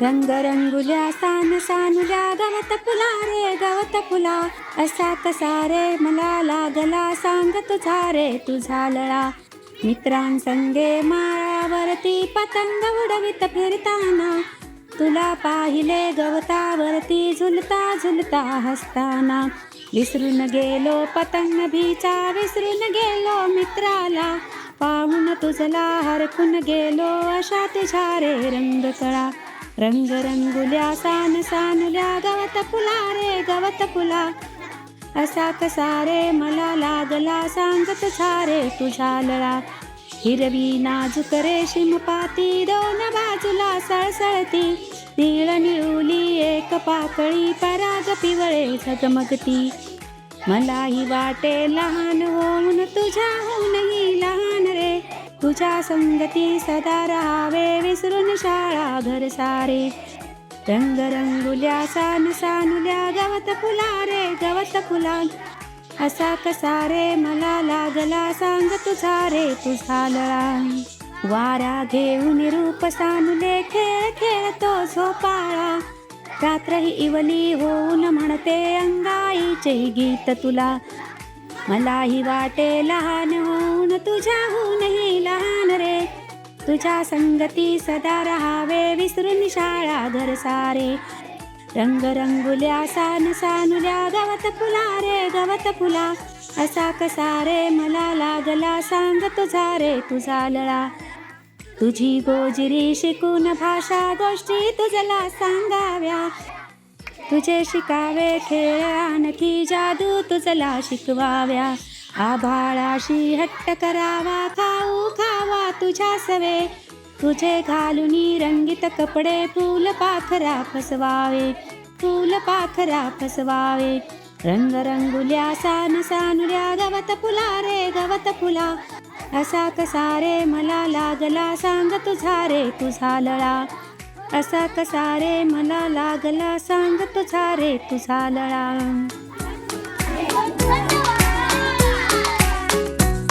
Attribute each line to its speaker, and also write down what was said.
Speaker 1: रंग रंगुल्या सान सानुल्या गवत फुला रे गवत फुला. असा कसा रे मला लागला सांग तुझा रे तुझा लळा. मित्रांसंगे माळावरती पतंग उडवित फिरताना. तुला पाहिले गवतावरती झुलता झुलता हसताना. विसरून गेलो पतंग भीचा विसरून गेलो मित्राला. पाहून तुझला हरकून गेलो अशा तुझ्या रे रंग रंग रंगुल्या सान सानुल्या गवत फुला रे गवत फुला. असा कसा रे मला लागला सांगत सारे रे तुझा लळा. हिरवी नाजूक रे पाती दोन बाजूला सळसळती. निळ निळुली एक पाकळी पराग पिवळे झगमगती. मलाही वाटे लहान होऊन तुझ्याहूनही लहान रे. तुझ्या संगती सदा राहावे विसरू शाळा घर सारे. रंग रंगुल्या सान सानुल्या गवत फुला रे गवत फुला असा कसा रे मला लागला सांग तुझा रे तुझा लळा वारा घेऊन रूप सानुले खेळ खेळतो झोपाळा. रात्र ही इवली होऊन म्हणते अंगाईचे गीत तुला. मलाही वाटे लहान होऊन तुझ्याहूनही लहान रे. तुझ्या संगती सदा राहावे विसरून शाळा घर सारे. रंग रंगुल्या सान सानुल्या गवत फुला रे गवत फुला. असा कसा रे मला लागला सांग तुझा रे तुझा लळा. तुझी गोजरी शिकून भाषा गोष्टी तुझला सांगाव्या. तुझे शिकावे खेळ आणखी जादू तुझला शिकवाव्या. आभाळाशी हट्ट करावा खाऊ खा तुझ्या सवे. तुझे घालुनी रंगीत कपडे फूल पाखरा फसवावे. फूल पाखरा फसवावे. रंग रंगुल्या सान सानुल्या गवत फुला रे गवत फुला. असा कसा रे मला लागला सांग तुझा रे तुझा लळा. असा कसा रे मला लागला सांग तुझा रे तुझा लळा.